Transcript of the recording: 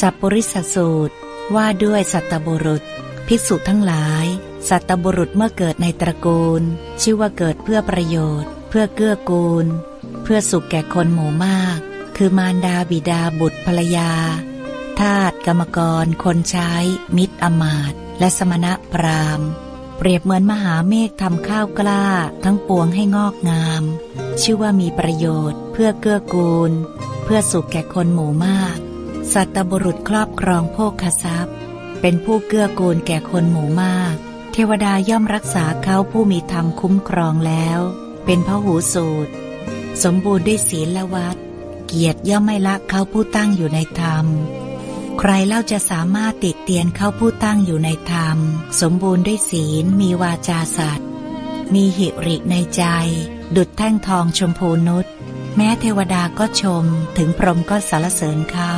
สัพปริสสูตร ว่าด้วยสัตบุรุษ ภิกษุทั้งหลาย สัตบุรุษเมื่อเกิดในตระกูล ชื่อว่าเกิดเพื่อประโยชน์ เพื่อเกื้อกูล เพื่อสุขแก่คนหมู่มาก คือมารดาบิดาบุตรภรรยา ทาสกรรมกร คนใช้ มิตรอมาตและสมณะพราหมณ์เปรียบเหมือนมหาเมฆทำข้าวกล้า ทั้งปวงให้งอกงาม ชื่อว่ามีประโยชน์ เพื่อเกื้อกูล เพื่อสุขแก่คนหมู่มาก สัตบุรุษครอบครองโภคทรัพย์ เป็นผู้เกื้อกูลแก่คนหมู่มาก เทวดาย่อมรักษาเขาผู้มีธรรมคุ้มครองแล้ว เป็นพหูสูตร สมบูรณ์ด้วยศีลและวัด เกียรติย่อมไม่ละเขาผู้ตั้งอยู่ในธรรม ใครเล่าจะสามารถติดเตียนเขาผู้ตั้งอยู่ในธรรม สมบูรณ์ด้วยศีลมีวาจาสัตย์มีหิริในใจ ดุดแท่งทองชมพูนุชแม้เทวดาก็ชมถึงพรหมก็สรรเสริญเขา